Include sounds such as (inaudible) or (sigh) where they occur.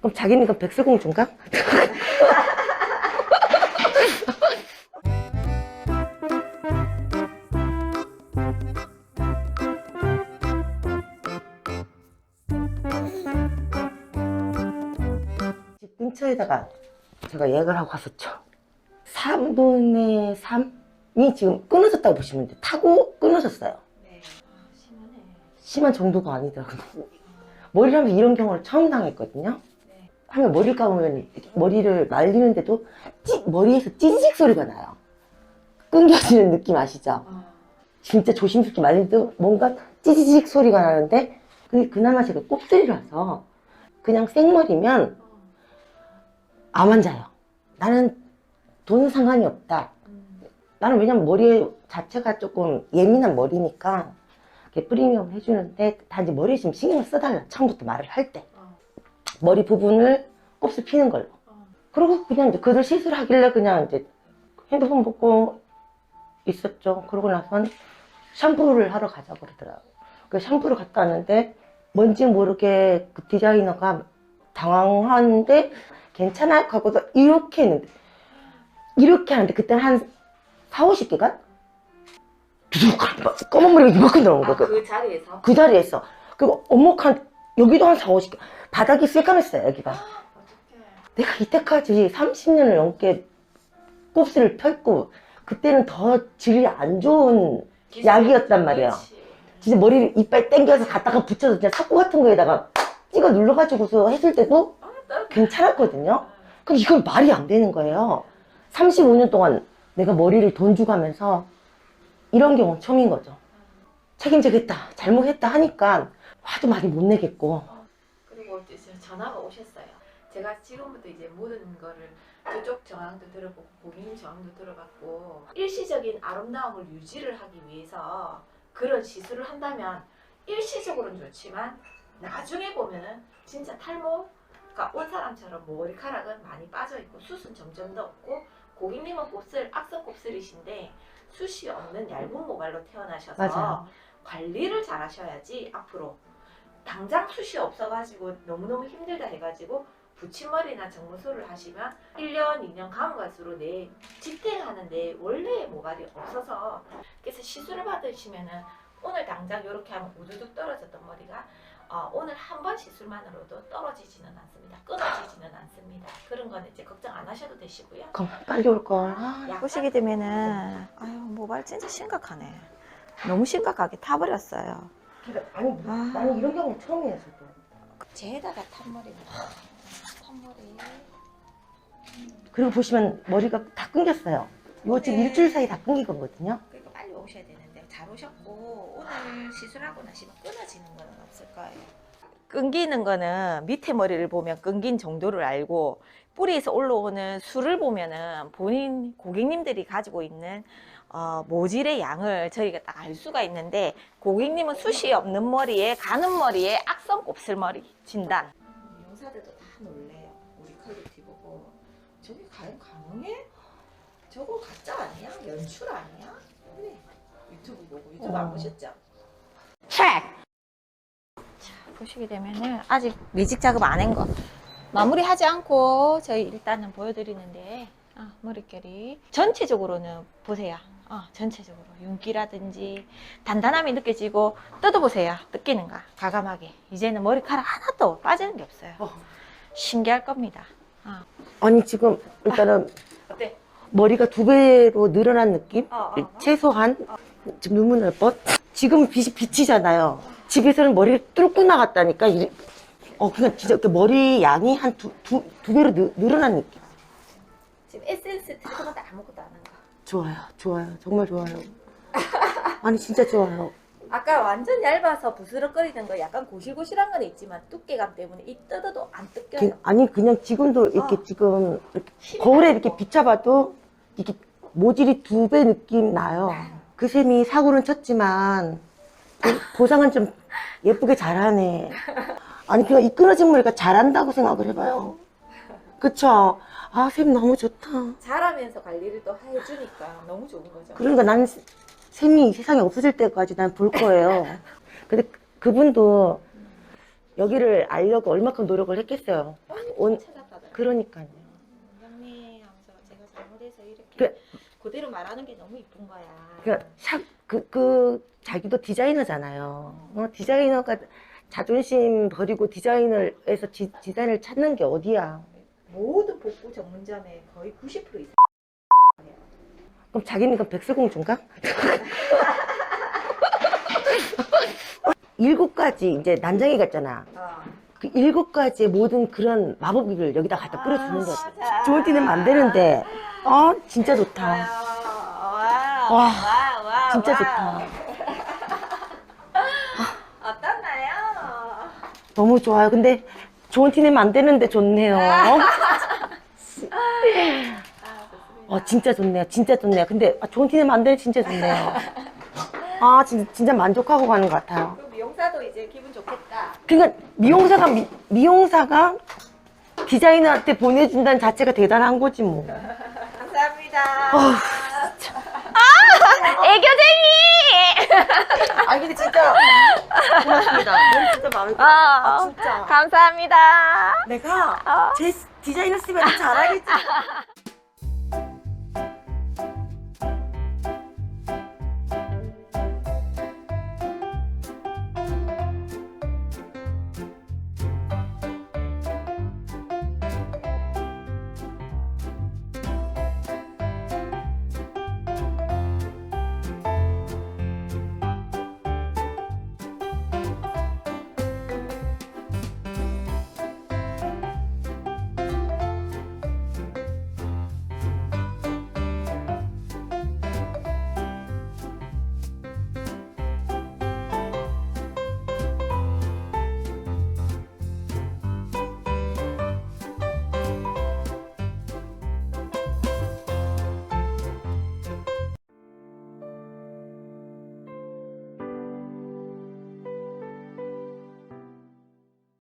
그럼 자기는 그럼 백설공주인가? (laughs) 집 근처에다가 제가 예약을 하고 갔었죠. 3분의 3이 지금 끊어졌다고 보시면 돼요. 타고 끊어졌어요. 네. 아, 심하네. 심한 정도가 아니더라고요. 머리를 하면서 이런 경우를 처음 당했거든요. 네. 하면 머리를 감으면 머리를 말리는데도 찌, 머리에서 찌직 소리가 나요. 끊겨지는 느낌 아시죠? 아, 진짜 조심스럽게 말리도 뭔가 찌지직 소리가 나는데 그나마 제가 곱슬이라서 그냥 생머리면 어. 안 앉아요. 나는 돈 상관이 없다. 음. 나는 왜냐면 머리 자체가 조금 예민한 머리니까 이렇게 프리미엄 해주는데 단지 머리에 좀 신경을 써달라. 처음부터 말을 할 때. 어. 머리 부분을 곱슬 피는 걸로. 어. 그리고 그냥 이제 그들 시술하길래 그냥 이제 핸드폰 보고 있었죠. 그러고 나선 샴푸를 하러 가자고 그러더라고요. 그 샴푸를 갔다 왔는데 뭔지 모르게 그 디자이너가 당황하는데 괜찮아? 하고서 이렇게 했는데 이렇게 하는데 그때는 한 4, 50개가 두둑 검은 머리가 이만큼 나온 아, 거예요. 그, 그 자리에서? 그 자리에서. 그리고 오목한 여기도 한 4, 50개. 바닥이 새까맸어요, 여기가. 어떡해. 내가 이때까지 30년을 넘게 곱슬을 폈고 그때는 더 질이 안 좋은 약이었단 말이에요. 진짜 머리를 이빨 당겨서 갖다가 붙여서 그냥 석고 같은 거에다가 찍어 눌러가지고서 했을 때도 아, 나- 괜찮았거든요. 근데 이건 말이 안 되는 거예요. 35년 동안 내가 머리를 돈 주고 하면서 이런 경우는 처음인 거죠. 책임지겠다, 잘못했다 하니까 화도 많이 못 내겠고. 그리고 이제 전화가 오셨어요. 제가 지금부터 이제 모든 거를 저쪽 정황도 들어보고 고객님 정황도 들어봤고 일시적인 아름다움을 유지를 하기 위해서 그런 시술을 한다면 일시적으로는 좋지만 나중에 보면은 진짜 탈모가 온 사람처럼 머리카락은 많이 빠져 있고 숱은 점점 더 없고 고객님은 곱슬 악성 곱슬이신데 숱이 없는 얇은 모발로 태어나셔서 맞아요. 관리를 잘 하셔야지 앞으로 당장 숱이 없어가지고 너무너무 힘들다 해가지고 붙임머리나 정무술을 하시면 1년, 2년 가면 갈수록 내 집행하는데 원래의 모발이 없어서 그래서 시술을 받으시면은 오늘 당장 이렇게 하면 우두둑 떨어졌던 머리가 어, 오늘 한 번 시술만으로도 떨어지지는 않습니다. 끊어지지는 않습니다. 그런 거는 이제 걱정 안 하셔도 되시고요. 그럼 빨리 올 걸. 아, 약 보시게 되면은 아유 모발 진짜 심각하네. 너무 심각하게 타버렸어요. 그러니까 아니, 아. 나는 이런 경우 처음이에요, 저도. 제에다가 탄머리가 탄머리 그리고 보시면 머리가 다 끊겼어요. 이거 지금 네. 일주일 사이 다 끊긴 거거든요. 그러니까 빨리 오셔야 되는데 잘 오셨고 오늘 시술하고 나시면 끊어지는 건 없을 거예요. 끊기는 거는 밑에 머리를 보면 끊긴 정도를 알고 뿌리에서 올라오는 수를 보면은 본인 고객님들이 가지고 있는 어, 모질의 양을 저희가 딱 알 수가 있는데 고객님은 숱이 없는 머리에 가는 머리에 악성 곱슬머리 진단. 용사들도 다 놀래요. 우리 퀄리티 보고 저게 과연 가능해? 저거 가짜 아니야? 연출 아니야? 그래 유튜브 보고 유튜브 안 어. 보셨죠? 자, 보시게 되면은 아직 매직 작업 안 한 거. 마무리하지 않고 저희 일단은 보여드리는데 아, 머릿결이 전체적으로는 보세요. 어, 전체적으로 윤기라든지 단단함이 느껴지고 뜯어보세요. 뜯기는가 과감하게 이제는 머리카락 하나도 빠지는 게 없어요. 어. 신기할 겁니다. 어. 아니, 지금 일단은 어때? 머리가 두 배로 늘어난 느낌? 어, 어, 어. 최소한 지금 눈물 날 뻔? 지금 빛이 비치잖아요. 집에서는 머리를 뚫고 나갔다니까. 이- 어, 그냥 진짜 이렇게 머리 양이 한 두, 두, 두 배로 늘, 늘어난 느낌. 지금 에센스 트리트먼트 아무것도 안 한 거. 좋아요, 좋아요. 정말 좋아요. 아니, 진짜 좋아요. 아까 완전 얇아서 부스럭거리는 거 약간 고실고실한 건 있지만 두께감 때문에 이 뜯어도 안 뜯겨요. 그- 아니, 그냥 지금도 이렇게 어. 지금 이렇게 힘이 거울에. 이렇게 비춰봐도 이게 모질이 두 배 느낌 나요. 그 셈이 사고는 쳤지만 그 보상은 좀 예쁘게 잘하네. 아니 그냥 이 끊어진 머리가 잘한다고 생각을 해봐요. 그쵸? 아, 쌤 너무 좋다. 잘하면서 관리를 또 해주니까 너무 좋은 거죠. 그러니까 난 쌤이 이 세상에 없어질 때까지 난 볼 거예요. (laughs) 근데 그분도 여기를 알려고 얼마큼 노력을 했겠어요. 온. 그러니까요. 형님 하면서 제가 잘못해서 이렇게 그- 그대로 말하는 게 너무 이쁜 거야. 그, 샵, 그, 그, 자기도 디자이너잖아요. 어, 디자이너가 자존심 버리고 디자이너에서 디, 디자인을 찾는 게 어디야. 모든 복구 전문점의 거의 90% 이상. 그럼 자기는 그럼 백설공주인가? (laughs) 일곱 가지 이제 난장이 같잖아. 어. 그 일곱 가지의 모든 그런 마법을 여기다 갖다 뿌려주는 거야. 맞아. 좋은 티는 만드는데, 어, 진짜 좋다. 와, 와, 와, 와, 진짜 와. 좋다. (laughs) 어떻나요? 너무 좋아요. 근데 좋은 티는 만드는데 좋네요. 아, (laughs) 좋습니다. 어, 진짜 좋네요. 진짜 좋네요. 근데 아, 좋은 티는 만드는 진짜 좋네요. 아, 진짜, 진짜 만족하고 가는 것 같아요. 그 미용사도 이제 기분 좋겠다. 그러니까 미용사가 미, 미용사가 디자이너한테 보내준다는 자체가 대단한 거지 뭐. 감사합니다. 아, 애교쟁이! 아 근데 진짜 고맙습니다. 머리 진짜 마음에 들어. 아, 아 진짜 감사합니다. 내가 어. 제 디자이너 쓰면 잘하겠지.